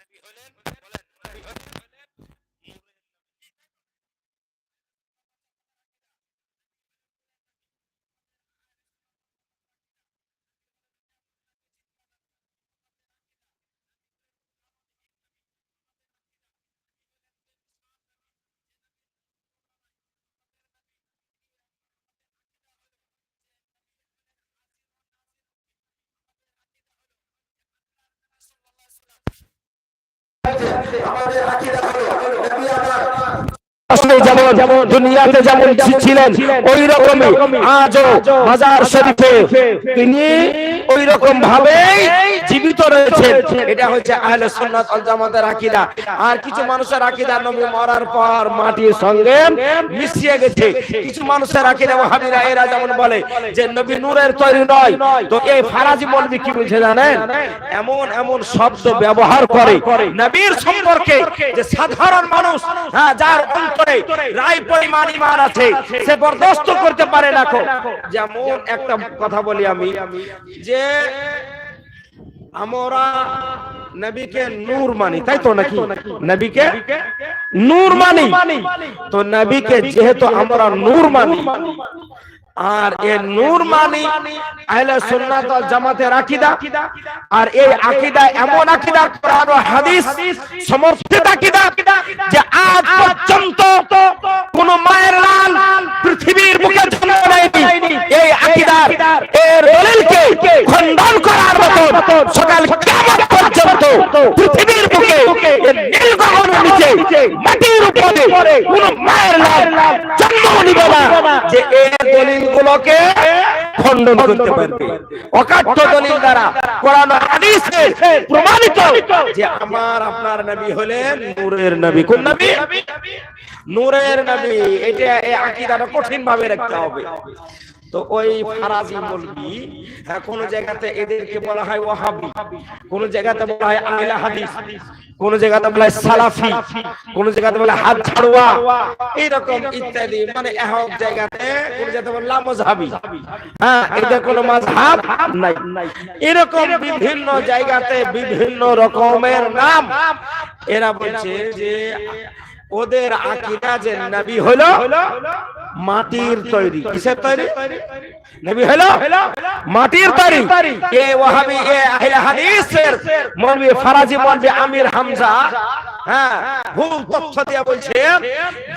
নবী হলেন বলেন নবী হলেন আসলে যেমন দুনিয়াতে যেমন ছিলেন ওই রকমই আজও মাজার শরীফে তিনি ওই রকম ভাবে জীবিত রয়েছেন। এটা হচ্ছে আহলে সুন্নাত ওয়াল জামাতের আকীদা। আর কিছু মানুষের আকীদা নবী মরার পর মাটির সঙ্গে মিশিয়ে গেছে। কিছু মানুষের আকীদা ওয়াহাবিরা এরা যেমন বলে যে নবী নূরের তৈরি নয়। তো এই ফারাজি মৌলবি কি বলছে জানেন? এমন এমন শব্দ ব্যবহার করে। নবীর সম্পর্কে যে সাধারণ মানুষ হ্যাঁ যার অন্তরে রায় পরিমাণ ইমান আছে, সে বরদাস্ত করতে পারে যেমন একটা কথা বলি আমি, যে আমরা নবীকে নূর মানি, তাই তো নাকি? নবীকে নূর মানি। তো নবীকে যেহেতু আমরা নূর মানি আর এ নূর মানি আহলে সুন্নাত ওয়াল জামাতের আকীদা। আর এই আকীদা এমন আকীদা কোরআন ও হাদিস সমর্থিত আকীদা যে আজ পর্যন্ত কোন মায়ের লাল পৃথিবীর বুকে জন্ম নেয়নি। এই আকীদার এর দলিলকে খণ্ডন করার মতো সকাল কিয়ামত পর্যন্ত পৃথিবীর বুকে এর নীল গগনের নিচে মাটির উপরে কোন মায়ের লাল জন্ম নিবে না যে এর দলিলগুলোকে খণ্ডন করতে পারবে। অকাট্য দলিল দ্বারা কোরআন হাদিসে প্রমাণিত যে আমার, আপনার নবী হলেন নূরের নবী। কোন নবী? নূরের নবী। এটা এই আকীদাটা কঠিন ভাবে রাখতে হবে। তো ওই ফারাজি মৌলবি হ্যাঁ, কোন জায়গাতে এদেরকে বলা হয় ওয়াহাবি কোন জায়গাতে বলা হয় আহলে হাদিস কোন জায়গাতে বলা হয় সালাফি কোন জায়গাতে বলা হাত ছাড়ুয়া এইরকম ইত্যাদি। মানে এক জায়গাতে কোন জায়গাতে বলা মজহাবি হ্যাঁ এটা কোন মাযহাব নাই। এরকম বিভিন্ন জায়গাতে বিভিন্ন রকমের নাম। এরা বলছে যে ওদের আকীদা যে নবী হলো মাটির তৈরি কিসের তৈরি নবী হলো মাটির তৈরি এ ওয়াহাবি এ আহলে হাদিসের মৌলভী ফারাজি মৌলভী আমির হামজা হ্যাঁ ভুল তথ্য দিয়ে বলছে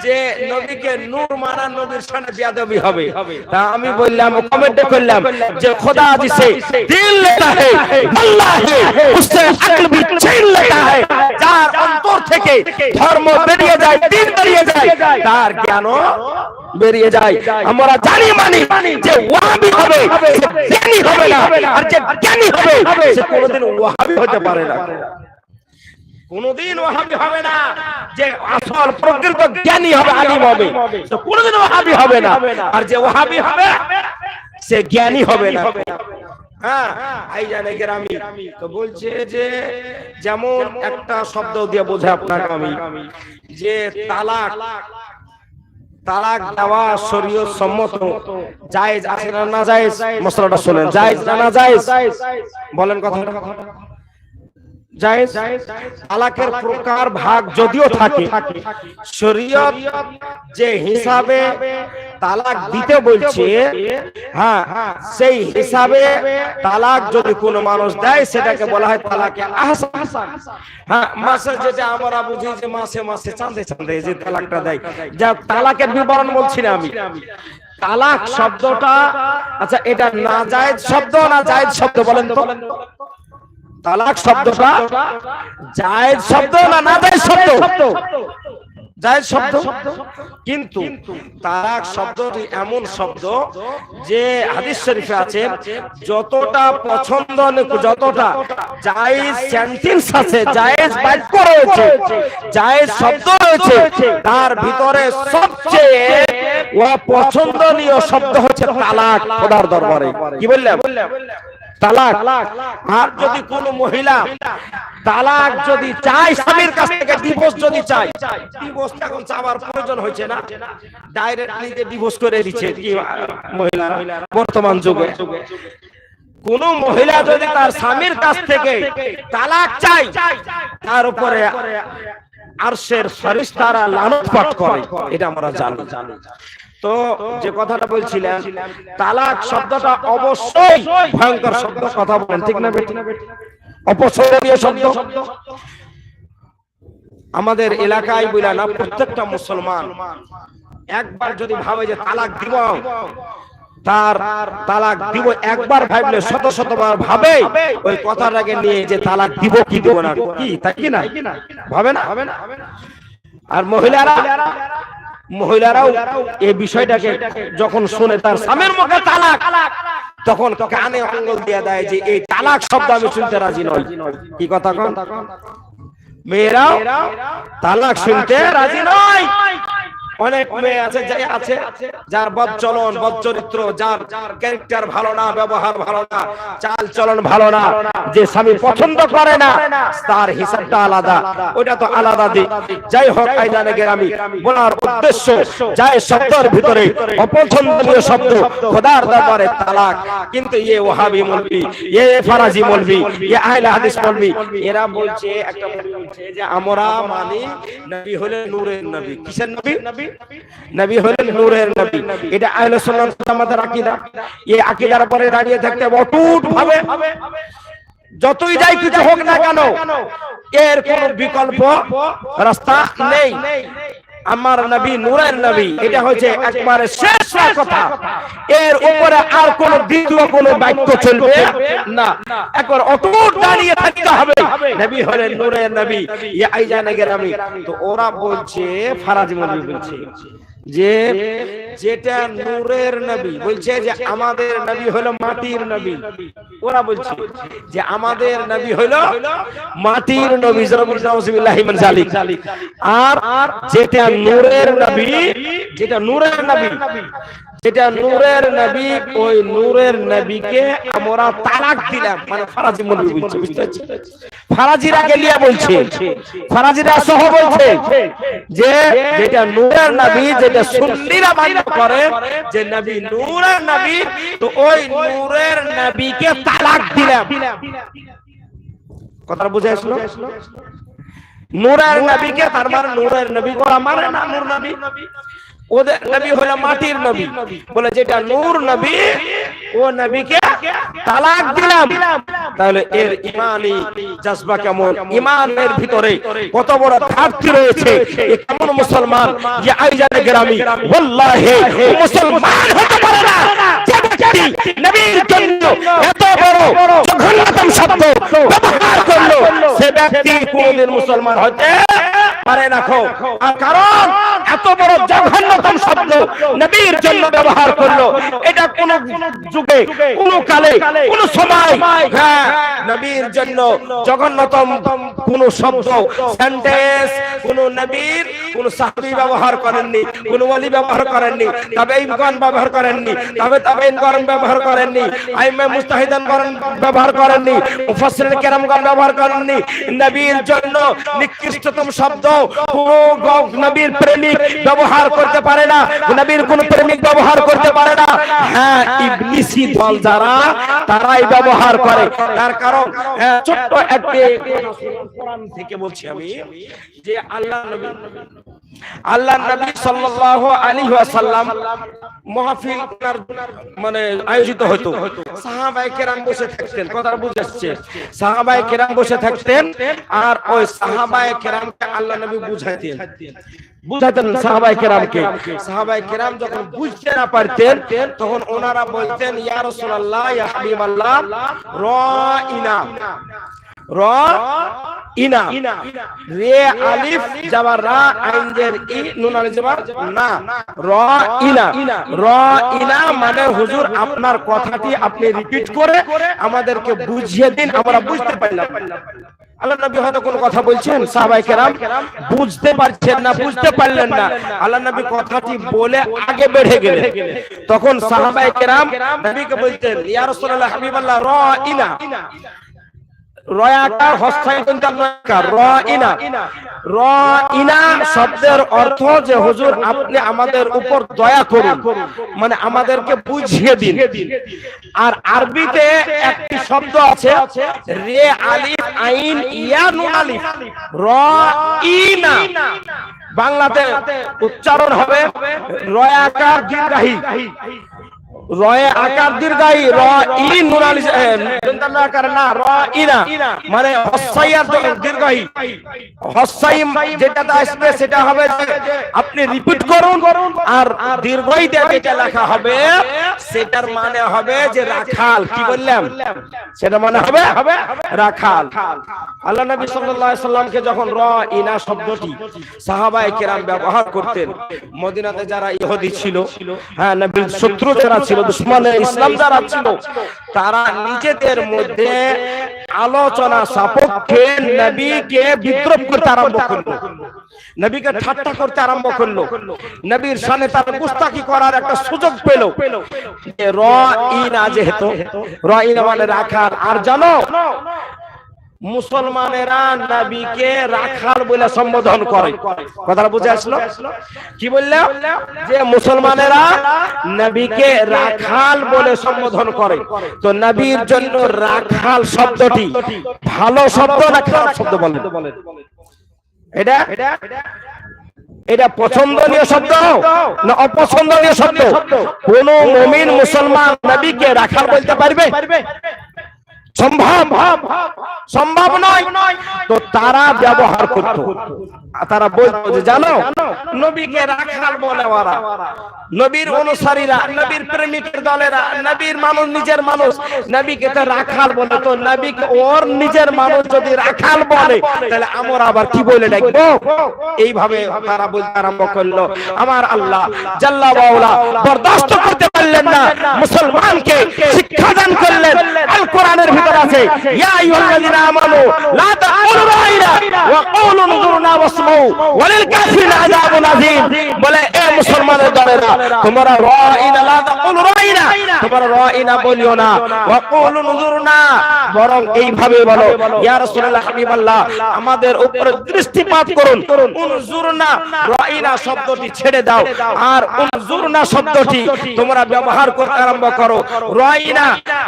যে নবীকে নূর মানা নবীর সামনে বিয়াদবি হবে তা আমি বললাম কমেন্টে করলাম যে খোদা जिसे दिल लेता है अल्लाह है उससे अक्ल भी छीन लेता है যার অন্তর থেকে ধর্ম বেরিয়ে যায়, দিন বেরিয়ে যায়। তার জ্ঞান বেরিয়ে যায়। আমরা জানি, মানি যে ওয়াহাবি হবে, সে জ্ঞানী হবে না। আর যে জ্ঞানী হবে, সে কোনোদিন ওয়াহাবি হতে পারে না। কোনদিন ওয়াহাবি হবে না। যে আসল প্রকৃত জ্ঞানী হবে, আলিম হবে তো কোনদিন ওয়াহাবি হবে না। আর যে ওয়াহাবি হবে, সে জ্ঞানী হবে না। হ্যাঁ এই জানে গ্রামি। তো বলছে যে, যেমন একটা শব্দ দিয়ে বোঝে আপনাকে আমি, যে তালাক তালাক দেওয়া শরীয়ত সম্মত। জায়েজ আছে না না জায়েজ? মশলাটা শুনেন। জায়েজ না না জায়েজ? বলেন কথা তালাকের প্রকার ভাগ যদিও থাকে, শরীয়ত যে হিসাবে তালাক দিতে বলছে হ্যাঁ সেই হিসাবে তালাক যদি কোনো মানুষ দেয়, সেটাকে বলা হয় তালাকে হ্যাঁ মাসে যেটা আমরা বুঝি যে মাসে মাসে চাঁদে চাঁদে যে তালাকটা দেয়, যা তালাকের বিবরণ বলছি না আমি। তালাক শব্দটা আচ্ছা এটা না জায়েজ শব্দ না জায়েজ শব্দ বলেন তো? তালাক শব্দটা জায়েজ শব্দ না না জায়েজ শব্দ? জায়েজ শব্দ? কিন্তু তালাক শব্দটি এমন শব্দ যে হাদিস শরীফে আছে, যতটা পছন্দ যতটা জায়েজ সেন্টেন্স আছে, জায়েজ বাক্য রয়েছে, জায়েজ শব্দ রয়েছে, তার ভিতরে সবচেয়ে অপছন্দনীয় শব্দ হচ্ছে তালাক খোদার দরবারে। কি বললাম? তালাক। আর যদি কোনো মহিলা তালাক যদি চায় স্বামীর কাছ থেকে ডিভোর্স যদি চায় ডিভোর্স এখন চাওয়ার প্রয়োজন হয়েছে না। ডাইরেক্টলি যে ডিভোর্স করে দিচ্ছে কি মহিলা বর্তমান যুগে। কোন মহিলা যদি তার স্বামীর কাছ থেকে তালাক চাই তার উপরে আরশের ফেরেশতারা লানত পাঠ করে। এটা আমরা জানি। তো যে কথাটা বলছিলাম তালাক শব্দটা অবশ্যই ভয়ঙ্কর শব্দ কথা বলেন ঠিক না বেটি? অপছন্দনীয় শব্দ। আমাদের এলাকায় বলে না প্রত্যেকটা মুসলমান একবার যদি ভাবে যে তালাক দিব তার তালাক দিব একবার ভাবলে শত শতবার ভাবে ওই কথাটাকে নিয়ে যে তালাক দিব কি দিব না কি? তাই কি না? ভাবে না? আর মহিলারা মহিলারাও এই বিষয়টাকে যখন শুনে তার স্বামীর মুখে তালাক তখন কানে অঙ্গল দিয়ে দেয় যে এই তালাক শব্দ আমি শুনতে রাজি নই। কি কথা কন? মেয়েরাও তালাক শুনতে রাজি নয়। অনেক মেয়ে আছে যে আছে, যার বদ চলন, বদ চরিত্র, যার ক্যারেক্টার ভালো না, ব্যবহার ভালো না, চাল চলন ভালো না, যে স্বামী পছন্দ করে না, তার হিসাবটা আলাদা, ওইটা তো আলাদা দিক। যাই হোক আইদানে গেরামি, বলার উদ্দেশ্য, যাই শব্দের ভিতরে, অপছন্দনীয় শব্দ, খোদার দরবারে তালাক, কিন্তু ইয়ে ওহাবি মলবি ইয়ে ফারাজি মলবি ইয়ে আহলে হাদিস মলবি, এরা বলছে, একটা বলছে যে, আমরা মানি নবী হলেন নূরের নবী। কিসের নবী? নবী? হলেন নূরের নবী। এটা আহলে সুন্নাত আমাদের আকীদা। এই আকীদার পরে দাঁড়িয়ে থাকতে অটুট ভাবে যতই যাই কিছু হোক না কেন, এর কোন বিকল্প রাস্তা নেই। আমার নবী, নূরের নবী, এটা হচ্ছে একবারে শেষ কথা। এর উপরে আর কোন দ্বিতীয় কোন বাক্য চলবে না। একবার অটুট দাঁড়িয়ে থাকতে হবে। নবী হলেন নূরের নবী, ইয়া আইজানে গেরামি তো ওরা বলছে, ফারাজি মৌলভী বলছে। যে যেটা নূরের নবী, বলছে যে আমাদের নবী হলো মাটির নবী। ওরা বলছে যে আমাদের নবী হলো মাটির নবী আর যেটা নূরের নবী, যেটা নূরের নবী যেটা নূরের নবী, ওই নূরের নবীকে আমরা তালাক দিলাম। মানে ফারাজি মৌলভী বলছে, বুঝতে পারছেন? ফারাজিরা গেলিয়া বলছে, ফারাজিরা সহ বলছে যে যেটা নূরের নবী, যেটা সুন্নিরা মান্য করে, যে নবী নূরের নবী, তো ওই নূরের নবীকে তালাক দিলাম। কথা বুঝে আসলো? নূরের নবীকে, তার মানে নূরের নবী করা মানে না নূর নবী? ওদের নবী হলো মাটির নবী। বলে যেটা নূর নবী ও নবীকে তালাক দিলাম। তাহলে এর ইমানি জজবা কেমন? ইমানের ভিতরে কত বড় ঘাটতি রয়েছে। এ কেমন মুসলমান? যে আইজানে গ্রামী ওয়াল্লাহি মুসলমান হতে পারে না। যে ব্যক্তি নবীর জন্য এত বড় জঘন্যতম শব্দ ব্যবহার করল সে ব্যক্তি কোনদিন মুসলমান হতে পারে না কারণ এত বড় জঘন্যতম শব্দ নবীর জন্য ব্যবহার করল। এটা কোন যুগে, কোন কালে, কোন সময়। হ্যাঁ নবীর জন্য জঘন্যতম কোন শব্দ সেন্টেন্স কোন নবীর, কোন সাহাবী ব্যবহার করেননি, কোন ওলি ব্যবহার করেননি তবে ইমকান ব্যবহার করেননি, তবে তবে ইনকান ব্যবহার করেননি, আইমে মুস্তাহিদান করেন ব্যবহার করেননি, মুফাসসিরিন কেরামগণ ব্যবহার করেননি। নবীর জন্য নিকৃষ্টতম শব্দ কোন নবীর প্রেমিক ব্যবহার করতে পারে না। নবীর কোন প্রেমিক ব্যবহার করতে পারে না। হ্যাঁ ইবলিসি দল যারা তারাই ব্যবহার করে। তার কারণ হ্যাঁ, ছোট্ট একটি কোরআন থেকে বলছি আমি যে আল্লাহ নবী আল্লাহ নবী সাল্লাল্লাহু আলাইহি ওয়াসাল্লাম মাহফিল মানে আয়োজিত হতো। সাহাবায়ে কেরাম বসে থাকতেন কথা বুঝাচ্ছে সাহাবায়ে কেরাম বসে থাকতেন আর ওই সাহাবায়ে কেরামকে আল্লাহ নবী বুঝাইতেন। বুঝাতেন সাহাবায়ে কেরামকে। সাহাবায়ে কেরাম যখন বুঝতে না পারতেন, তখন ওনারা বলতেন, ইয়া রাসূলুল্লাহ, ইয়া হাবিবাল্লাহ রাইনা র, ইনা। রে না। র মানে হুজুর, আপনার কথাটি আপনি রিপিট করে আমাদেরকে বুঝিয়ে দিন, আমরা বুঝতে পারলাম। আল্লাহ নবী হয়তো কোনো কথা বলছেন সাহাবাই কেরাম, বুঝতে পারছেন না, বুঝতে পারলেন না। আল্লাহ নবী কথাটি বলে আগে বেড়ে গেলেন। তখন সাহাবাই কেরাম নবীকে বলতেন কিন্তু র র শব্দের অর্থ যে আপনি আমাদের উপর দয়া মানে আমাদেরকে বুঝিয়ে দিন। আর আরবিতে একটি শব্দ আছে, রে আলিফ আইন র বাংলাতে উচ্চারণ হবে রয়াকার দীর্ঘাহী। রয়ে আকার দীর্ঘাই র ই নুনালি দন্তান্ন আকার না র ইনা মানে হসাইয়ার দীর্ঘাই হসাই যেটাতে আসবে সেটা হবে আপনি রিপিট করুন আর দীর্ঘই দিয়ে যেটা লেখা হবে সেটার মানে হবে যে রাখাল কি বললাম? সেটা মানে হবে হবে রাখাল। আল্লাহ নবী সাল্লাল্লাহু আলাইহি সাল্লামকে যখন র ইনা শব্দটি সাহাবায়ে কেরাম ব্যবহার করতেন মদিনাতে যারা ইহুদি ছিল হ্যাঁ নবীর শত্রু যারা ছিল দুশ্মনে ইসলাম যারা ছিল তারা নিজেদের মধ্যে আলোচনা সাপেক্ষে নবীকে বিদ্রোহ করতে আরম্ভ করল। নবীকে ঠাট্টা করতে আরম্ভ করল। নবীর সামনে তার গুস্তাকি করার একটা সুযোগ পেল। যে র ইনা যেহেতু র ইনা মানে রাখার। আর জানো মুসলমানেরা নবীকে রাখাল বলে সম্বোধন করে। কথাটা বুঝে আসলো? কি বললে? যে মুসলমানেরা নবীকে রাখাল বলে সম্বোধন করে। তো নবীর জন্য রাখাল শব্দটি ভালো শব্দ না খারাপ শব্দ বলেন। এটা? এটা পছন্দনীয় শব্দ? না অপছন্দনীয় শব্দ? কোন মমিন মুসলমান নবীকে রাখাল বলতে পারবে? সম্ভব? সম্ভব নয়। তো তারা ব্যবহার করত। তারা বলতো যে, জানো, নবীকে রাখাল বলে ওরা নবীর অনুসারীরা, নবীর প্রেমিকের দলেরা, নবীর মানুষ নিজের মানুষ। নবীকে তো রাখাল বলে তো নবীকে ওর নিজের মানুষ যদি রাখাল বলে, তাহলে আমরা আবার কি বলে ডাকবো? এইভাবে তারা বলতে আরম্ভ করল। আমার আল্লাহ জাল্লা বাউলা বরদাস্ত করতে পারলেন না। মুসলমানকে শিক্ষা দান করলেন। আল কোরআনের ভিতর আছে। ইয়া আমানু, লা তাকুলু রাইনা ওয়া কুলু ওয়াসমাউ, ওয়ালিল কাফিরিনা আযাবুন আযীম। বলে, এ তোমরা রাইনা লা তাকুলু রাইনা তোমরা রাইনা বলিও না, ওয়া কুলু বরং বলো, ইয়া রাসূলুল্লাহ হাবিবাল্লাহ, আমাদের উপরে দৃষ্টিপাত করুন, উনজুরনা রাইনা শব্দটি ছেড়ে দাও। আর উনজুরনা শব্দটি তোমরা ব্যবহার করতে আরম্ভ করো রাইনা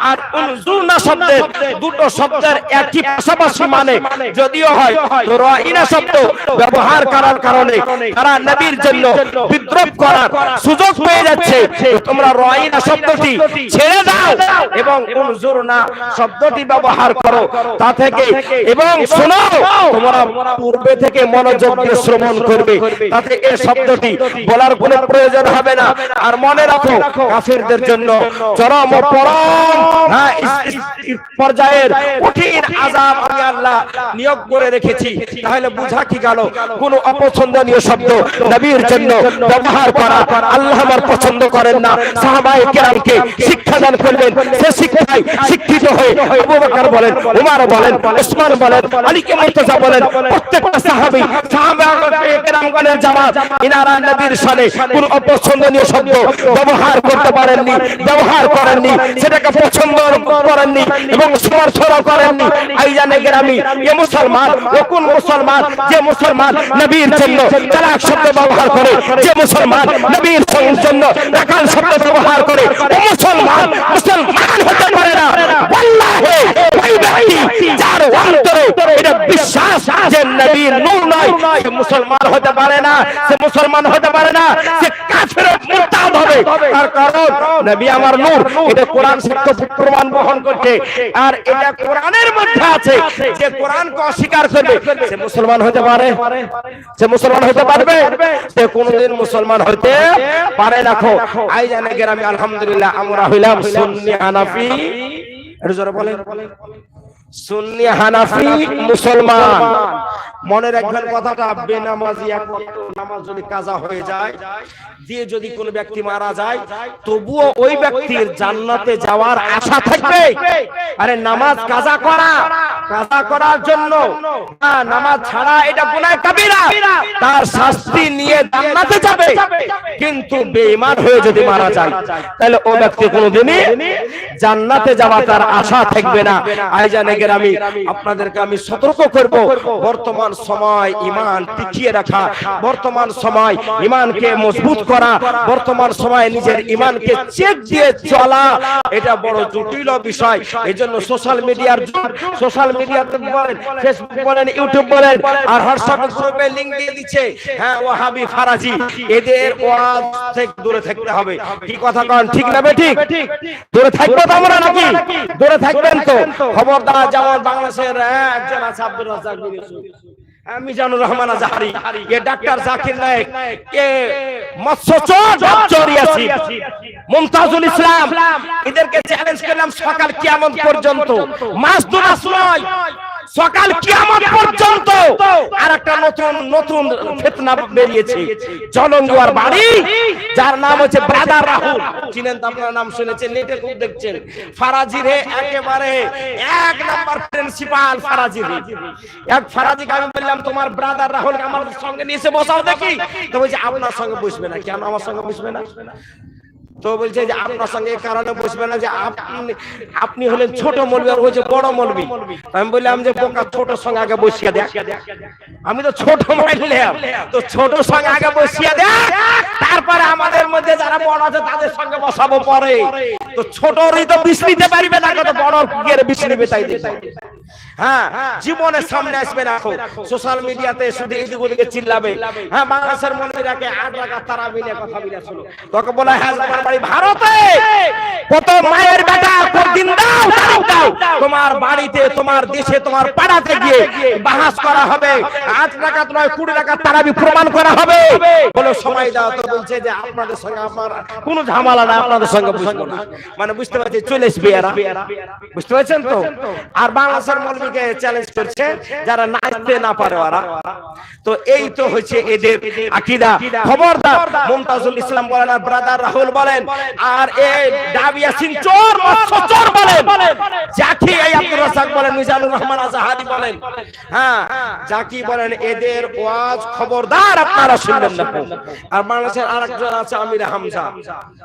আর উনজুরনা শব্দের দুটো শব্দের একই পাশাপাশি মানে যদিও হয় তো রাইনা শব্দ ব্যবহার করার কারণে তারা নবীর জন্য বিদ্রোহ করার সুযোগ পেয়ে যাচ্ছে। তোমরা রাইনা শব্দটি ছেড়ে দাও এবং উনজুরনা শব্দটি ব্যবহার করো। তা থেকে এবং শোনো তোমরা পূর্বে থেকে মনোযোগ দিয়ে শ্রবণ করবে। তাতে এই শব্দটি বলার কোনো প্রয়োজন হবে না। আর মনে রাখো কাফেরদের জন্য চরম পরম হ্যাঁ, ইস পর্যায়ের কঠিন আযাব আমি আল্লাহ নিয়োগ করে রেখেছি। তাহলে বুঝা কি গেল? কোন অপছন্দনীয় শব্দ নবীর জন্য ব্যবহার করা আল্লাহ আমার পছন্দ করেন না। সাহাবায়ে কেরামকে শিক্ষা দান করবেন। সে শিক্ষায় শিক্ষিত হয়ে আবু বকর বলেন, উমর বলেন, উসমান বলেন, আলীকে মুর্তজা বলেন, প্রত্যেকটা সাহাবী সাহাবায়ে কেরামগণের জামাত ইনারা নবীর শানে কোন অপছন্দনীয় শব্দ ব্যবহার করতে পারেননি, ব্যবহার করেননি, সেটাকে পছন্দ করেননি এবং সমর্থন করেননি। আইজানে গ্রামী এ মুসলমান ও কোন মুসলমান? যে মুসলমান নবীর জন্য তালাক শব্দ ব্যবহার করে যে মুসলমান নবীর জন্য রাখাল শব্দ ব্যবহার করে ও মুসলমান মুসলমান হতে পারে না। ওয়াল্লাহি ওই ব্যক্তি যার অন্তরে এটা বিশ্বাস যে নবীর নূর নয় সে মুসলমান হতে পারে না সে মুসলমান হতে পারে না সে কাফের হবে। তার কারণ নবী আমার নূর এটা কোরআন সত্য প্রমাণ বহন করছে। আর এটা কোরআনের মধ্যে আছে যে কোরআনকে অস্বীকার করবে। সে মুসলমান হতে পারে। সে মুসলমান হতে পারবে। সে কোনোদিন মুসলমান হতে পারে না। খো আই জানে গ্রামে আলহামদুলিল্লাহ আমরা হইলাম সুন্নি হানাফি। এটা জোরে বলেন। সুন্নি হানাফি মুসলমান। মনে রাখবেন কথাটা, বেনামাজি এক নামাজ যদি কাজা হয়ে যায়, দিয়ে যদি কোনো ব্যক্তি মারা যায়, তবুও ওই ব্যক্তির জান্নাতে যাওয়ার আশা থাকবে। আরে, নামাজ কাজা করা, কাজা করার জন্য। নামাজ ছাড়া এটা গুনাহ কাবিরা। তার শাস্তি নিয়ে জান্নাতে যাবে। কিন্তু বেঈমান হয়ে যদি মারা যায়, তাহলে ও ব্যক্তি কোনোদিনই জান্নাতে যাওয়া তার আশা থাকবে না। আইজানে আমি, আপনাদেরকে আমি সতর্ক করব। বর্তমান সময় ইমান টিকিয়ে রাখা, বর্তমান সময় ইমানকে মজবুত করা, বর্তমান সময় নিজের ইমানকে চেক দিয়ে চলা, এটা বড় জটিল বিষয়। এই জন্য সোশ্যাল মিডিয়ার সোশ্যাল মিডিয়াতে বলেন ফেসবুক বলেন ইউটিউব বলেন, আর হোয়াটসঅ্যাপ গ্রুপে লিংক দিয়ে দিচ্ছে। হ্যাঁ ওয়াহাবি ফারাজি এদের ওয়াজ থেকে দূরে থাকতে হবে। কি কথা কন, ঠিক না বে ঠিক? দূরে থাকব তো আমরা নাকি? দূরে থাকবেন তো। খবরদার বাংলাদেশের একজন আছে আব্দুল ইউসুফ হ্যাঁ, মিজানুর রহমান আজহারি। এ ডাক্তার জাকির কে মুমতাজুল ইসলাম এদেরকে চ্যালেঞ্জ করলাম সকাল কিয়ামত পর্যন্ত। মাস দুরাস নয় সকাল কিয়ামত পর্যন্ত আর একটা নতুন নতুন ফিতনা বেরিয়েছে। জলঙ্গুয়ার বাড়ি, যার নাম হচ্ছে ব্রাদার রাহুল। চিনেন তো আপনার নাম শুনেছেন, নেটে খুব দেখছেন। ফারাজি রে, একেবারে এক নাম্বার প্রিন্সিপাল ফারাজি রে। এক ফারাজিকে আমি বললাম, তোমার ব্রাদার রাহুল আমার সঙ্গে নিয়ে এসে বসাও দেখি। তো বলছে, আপনার সঙ্গে বসবে না। কেন আমার সঙ্গে বসবে না? তো বলছে যে আপনার সঙ্গে কারণে বসবে না যে আপনি আপনি হলেন ছোট মলবি আর হচ্ছে বড় মলবি। আমি বললাম যে বোকা ছোট সঙ্গে আগে বসিয়ে দেখ। আমি তো ছোট মাইলাম তো ছোট সঙ্গে আগে বসিয়ে দেখ। তারপরে আমাদের মধ্যে যারা বড় আছে তাদের সঙ্গে বসাবো পরে। তো ছোটরই তো বিষ নিতে পারবে না তো বড় গিয়ে বিষ নিবে তাই হ্যাঁ জীবনের সামনে আসবে না এখন। সোশ্যাল মিডিয়াতে শুধু এদিক ওদিকে চিল্লাবে। হ্যাঁ বাংলাদেশের মন্দিরাকে আট রাখা তারা মিলে কথা মিলে শুনো। তোকে বলে হ্যাঁ বাড়ি ভারতে। কত মায়ের বেটা দাও দাও তোমার বাড়িতে, তোমার দেশে, তোমার পাড়াতে গিয়ে বাহাস করা হবে। আট টাকা কুড়ি টাকা তারাবি প্রমাণ করা হবে। বলে, সময় দাও। তো বলছে যে আপনাদের সঙ্গে আমার কোনো ঝামেলা না আপনাদের সঙ্গে বুঝব না। মানে বুঝতে পারছি, চলে আসবে বুঝতে পারছেন তো? আর বাংলাদেশের চ্যালেঞ্জ করছে, যারা নাচতে না পারে ওরা। তো এই তো হচ্ছে এদের আকিদা। খবরদার মুমতাজুল ইসলাম বলেন ব্রাদার রাহুল বলেন আর এই চোর মৎস্য চোর বলেন। জাকি এই আব্দুর বলেন মিজানুর রহমান বলেন। হ্যাঁ জাকি বলেন এদের ওয়াজ খবরদার আপনারা শুনবেন না আর বাংলাদেশের আরেকজন আছে আমির হামজা।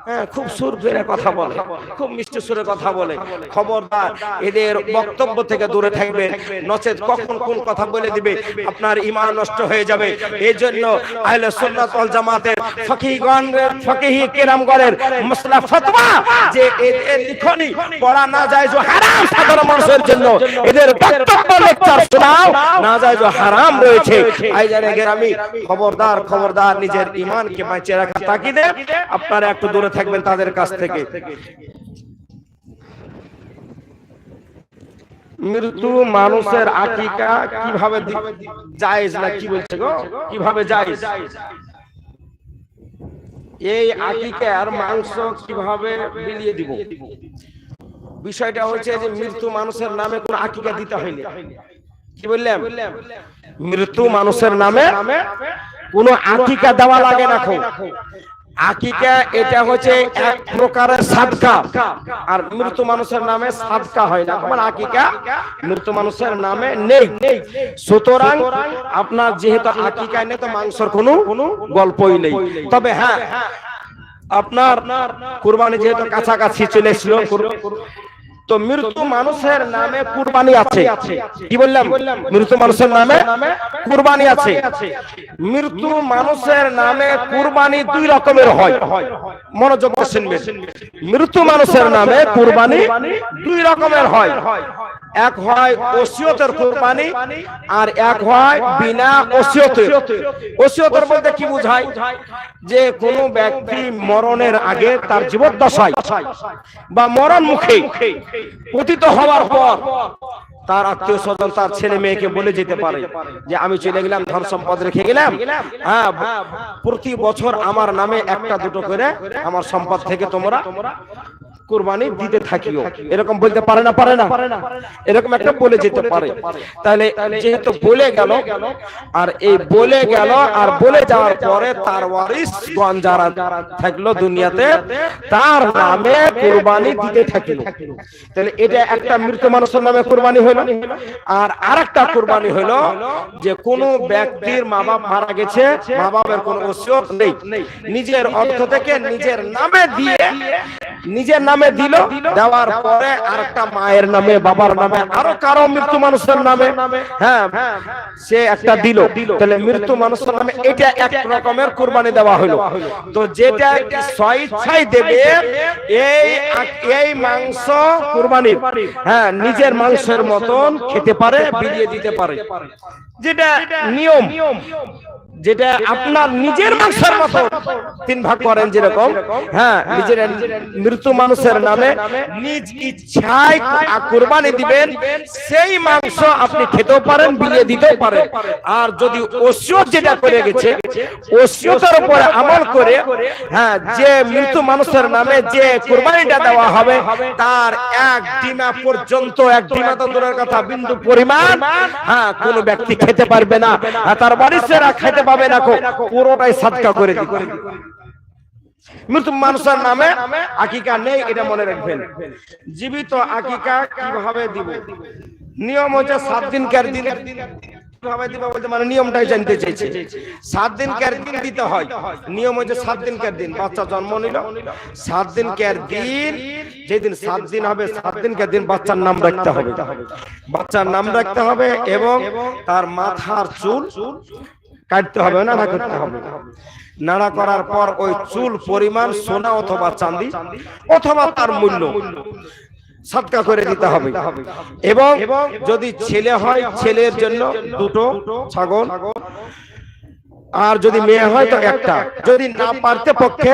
হ্যাঁ খুব সুর ধরে কথা বলে খুব মিষ্টি সুরে কথা বলে। খবরদার এদের বক্তব্য থেকে দূরে থাকবে নচেত কখন কোন কথা বলে দিবে আপনার ইমান নষ্ট হয়ে যাবে। এই জন্য আহলে সুন্নাত ওয়াল জামাতের ফকিহগণ ফকিহি কেরামগণের ফতোয়া যে পড়া না যায় হারাম সাধারণ মানুষের জন্য। এদের বক্তব্য লেকচার শোনাও, না যায় হারাম রয়েছে। গেরামি খবরদার খবরদার নিজের ইমানকে বাঁচিয়ে তাকিদে আপনারা একটু দূরে থাকবেন তাদের কাছ থেকে। মৃত্যু মানুষের আকিকা কীভাবে জায়েজ না কি বলছে গো? কীভাবে জায়েজ? এই আকিকার মাংস কীভাবে বিলিয়ে দিব? বিষয়টা হচ্ছে যে মৃত্যু মানুষের নামে কোন আকিকা দিতে হয়নি। কি বললাম মৃত্যু মানুষের নামে কোন আকিকা দেওয়া লাগে না আকিকা এটা হচ্ছে এক প্রকারের সাদকা। আর মৃত মানুষের নামে সাদকা হয় না। আমার আকিকা মৃত মানুষের নামে নেই। সুতরাং আপনার যেহেতু আকিকা নেই, তো মাংসর কোনো গল্পই নেই। তবে হ্যাঁ আপনার কুরবানি যেহেতু কাছাকাছি চলে এসলো তো মৃত্যু মানুষের নামে কুরবানি আছে। কি বললাম? মৃত্যু মানুষের নামে কুরবানি আছে। মৃত্যু মানুষের নামে কুরবানি দুই রকমের হয়। মনোযোগ মৃত শুনবেন। মৃত্যু মানুষের নামে কুরবানি দুই রকমের হয়। এক হয় ওসিয়তের কুরবানি আর এক হয় বিনা ওসিয়তের ওসিয়তের বলতে কি বোঝায়? যে কোন ব্যক্তি মরণের আগে তার জীবদ্দশায় বা মরণ মুখে পতিত হওয়ার পর তার আত্মীয় স্বজন তার ছেলে মেয়েকে বলে যেতে পারে যে আমি চলে গেলাম, ধন সম্পদ রেখে গেলাম। হ্যাঁ প্রতি বছর আমার নামে একটা দুটো করে আমার সম্পদ থেকে তোমরা কুরবানি দিতে থাকিও। এরকম বলতে পারে না? পারে না। এরকম একটা বলে যেতে পারে। তাহলে যেহেতু বলে গেল আর এই বলে গেল আর বলে যাওয়ার পরে তার ওয়ারিস গণ যারা থাকল দুনিয়াতে তার নামে কুরবানি দিতে থাকিল। তাহলে এটা একটা মৃত মানুষের নামে কুরবানি হইল আর আরেকটা কুরবানি হইল যে কোনো ব্যক্তির মা বাপ মারা গেছে মা বাবার কোনো ওসিয়ত নেই। নিজের অর্থ থেকে নিজের নামে দিয়ে নিজের নামে দিল দেওয়ার পরে আরেকটা মায়ের নামে বাবার নামে আরও কারও মৃত্যু মানুষের নামে হ্যাঁ সে একটা দিল। তাহলে মৃত্যু মানুষের নামে এটা এক রকমের কুরবানি দেওয়া হলো। তো যেটা স্বইচ্ছাই দেবে এই এই মাংস কুরবানির। হ্যাঁ নিজের মাংসের মতন খেতে পারে বিলিয়ে দিতে পারে। যেটা নিয়ম। যেটা আপনার নিজের মাংসের মতো। তিন ভাগ করেন যেরকম। হ্যাঁ নিজের মৃত্যু মানুষের নামে নিজ ইচ্ছায় কোরবানি দিবেন। সেই মাংস আপনি খেতেও পারেন বিলিয়ে দিতেও পারেন। আর যদি ওসিয়ত যেটা করে গেছে ওসিয়তের উপরে আমল করে হ্যাঁ যে মৃত্যু মানুষের নামে যে কোরবানিটা দেওয়া হবে তার এক ডিমা পর্যন্ত এক ডিমা তো দূরের কথা বিন্দু পরিমাণ হ্যাঁ কোন ব্যক্তি খেতে পারবে না। আর তার বাড়ির সেরা খেতে পাবে কো পুরোটাই সাদকা করে দিবে মৃত্যু মানুষের নামে আকিকা নেই এটা মনে রাখবেন। জীবিত আকিকা কীভাবে দিব? নিয়ম হচ্ছে সাত দিন কার দিন কীভাবে দিবে বলতে মানে নিয়মটাই জানতে চাইছে। সাত দিন কার দিন দিতে হয়। নিয়ম হচ্ছে সাত দিন কার দিন বাচ্চা জন্ম নিল। সাত দিন কার দিন যেদিন সাত দিন হবে সাত দিন কার দিন বাচ্চার নাম রাখতে হবে। বাচ্চার নাম রাখতে হবে এবং তার মাথার চুল কাটতে হবে না করতে হবে। নাড়া করার পর ওই চুল, পরিমাণ, সোনা অথবা চাঁদি, অথবা তার মূল্য সৎকা করে দিতে হবে। এবং যদি ছেলে হয়, ছেলের জন্য দুটো ছাগল, আর যদি মেয়ে হয়, তো একটা। যদি না পারতে পক্ষে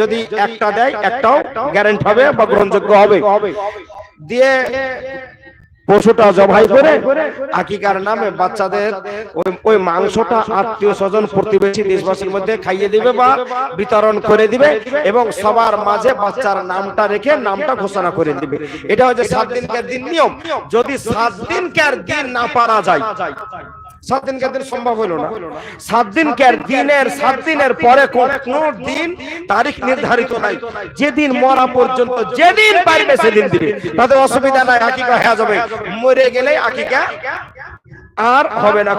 যদি একটা দেয়, একটাও গ্যারেন্ট হবে বা গ্রহণযোগ্য হবে। দিয়ে পশুটা জবাই করে আকিকার নামে বাচ্চাদের ওই ওই মাংসটা আত্মীয় স্বজন প্রতিবেশী দেশবাসীর মধ্যে খাইয়ে দিবে বা বিতরণ করে দিবে এবং সবার মাঝে বাচ্চার নামটা রেখে নামটা ঘোষণা করে দিবে। এটা হচ্ছে সাত দিনকার দিন নিয়ম। যদি সাত দিনকার দিন না পারা যায়। সাত দিন দিন সম্ভব হলো না। সাত দিনকার দিনের সাত দিনের পরে কোন দিন তারিখ নির্ধারিত নাই। যেদিন মরা পর্যন্ত যেদিন পারবে সেদিন দিবে। তাতে অসুবিধা নাই আকিকা হয়ে যাবে। মরে গেলে আকিকা আর হবে না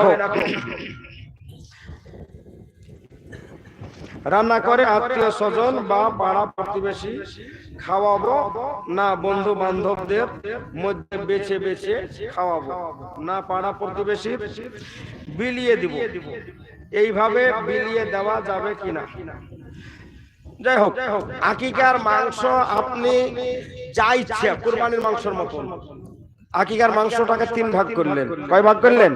রান্না করে আত্মীয় স্বজন বা পাড়া প্রতিবেশী, খাওয়াবো না বন্ধু বান্ধবদের মধ্যে বেছে বেছে খাওয়াবো, না পাড়া প্রতিবেশী বিলিয়ে দিব। এইভাবে বিলিয়ে দেওয়া যাবে কিনা? যাই হোক, আকিকার মাংস আপনি যা ইচ্ছে, কুরবানির মাংসের মতন। আকিকার মাংসটাকে তিন ভাগ করলেন। কয় ভাগ করলেন?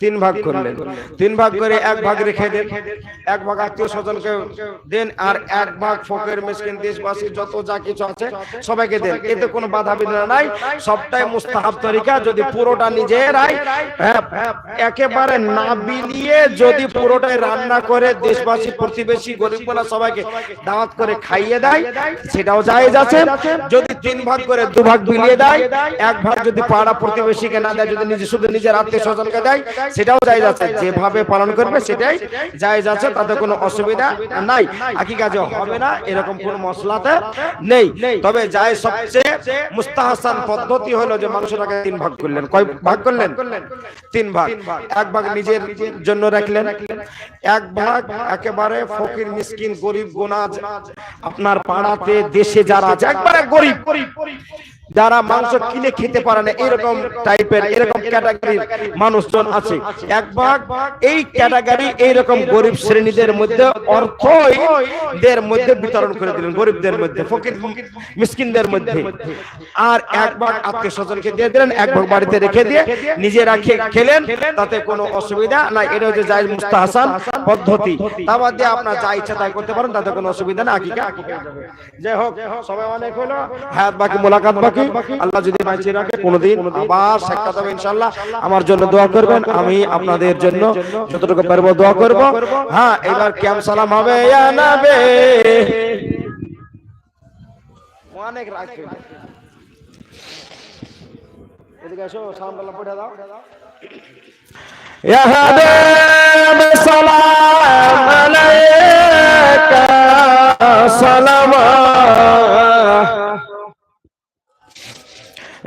তিন ভাগ করলেন। তিন ভাগ করে এক ভাগ রেখে দেন। এক ভাগ আত্মীয় স্বজনকে দেন আর এক ভাগ ফকের মিসকিন দেশবাসী যত যা কিছু আছে সবাইকে দেন। এতে কোনো বাধা বিধা নাই। সবটাই মুস্তাহাব তরিকা। যদি পুরোটা নিজেরাই হ্যাঁ, একেবারে না বিলিয়ে যদি পুরোটাই রান্না করে দেশবাসী প্রতিবেশী গরিবগুলা সবাইকে দাওয়াত করে খাইয়ে দেয় সেটাও জায়েজ আছে। যদি তিন ভাগ করে দু ভাগ বিলিয়ে দেয় এক ভাগ যদি পাড়া প্রতিবেশীকে না দেয়, যদি নিজে শুধু নিজের আত্মীয় স্বজনকে দেয়, সেটাও জায়েজ আছে। যেভাবে পালন করবে, সেটাই জায়েজ আছে, তাতে কোনো অসুবিধা নাই। আকি কাজে হবে না, এরকম কোনো মশলাতে নেই। তবে যায় সবচেয়ে মুস্তাহাসান পদ্ধতি হলো যে মানুষটাকে তিন ভাগ করলেন। কয় ভাগ করলেন? তিন ভাগ। এক ভাগ নিজের জন্য রাখলেন। এক ভাগ একেবারে ফকির, মিসকিন, গরিব, গোনাজ। আপনার পাড়াতে দেশে যারা আছে, একবারে গরিব। যারা মাংস কিনে খেতে পারে না, এরকম টাইপের এরকম ক্যাটাগরির মানুষজন আছে। এক ভাগ এই ক্যাটাগরি এইরকম গরিব শ্রেণীদের মধ্যে অর্থদের মধ্যে বিতরণ করে দিলেন, গরিবদের মধ্যে, ফকির, মিসকিনদের মধ্যে। আর এক ভাগ আত্মীয় স্বজনকে দিয়ে দিলেন, এক ভাগ বাড়িতে রেখে দিয়ে নিজে রাখে, খেলেন, তাতে কোনো অসুবিধা নাই। এটা হচ্ছে জায়েজ মুস্তাহাসান পদ্ধতি। তা বাদ দিয়ে আপনার যা ইচ্ছা তাই করতে পারেন, তাতে কোনো অসুবিধা না আকিকা যাই হোক, সবাই অনেক হলো হায়াত বাকি মোলাকাত বাকি। বাকি? আল্লাহ যদি বাঁচিয়ে রাখে, কোনদিন আবার সাক্ষাৎ হবে ইনশাল্লাহ আমার জন্য দোয়া করবেন, আমি আপনাদের জন্য যতটুকু পারব দোয়া করব। হ্যাঁ এবার ক্যাম সালাম হবে, ইয়া অনেক রাগ এদিকে এসো, সালাম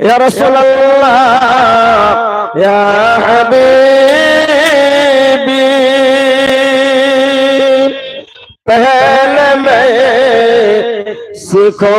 يا رسول الله يا حبيبي پہل میں سکھو